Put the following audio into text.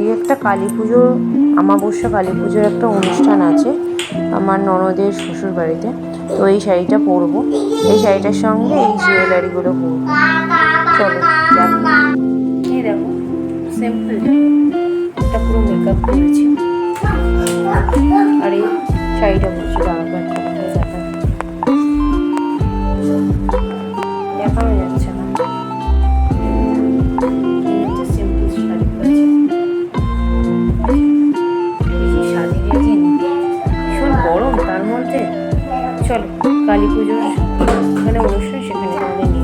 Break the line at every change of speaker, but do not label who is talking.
এই একটা কালী পুজো আমাবস্যা কালী পুজোর একটা অনুষ্ঠান আছে আমার ননদের শ্বশুর বাড়িতে তো এই শাড়িটা পরবো। এই শাড়িটার সঙ্গে এই জুয়েলারিগুলো পরবো। চলো দেখো সিম্পল এটা। পুরো মেকআপ করেছি। আর এই শাড়িটা পরছি দাঁড়াবো একটা আছে? চলো কালী পুজোর মানে অনুষ্ঠান সেখানে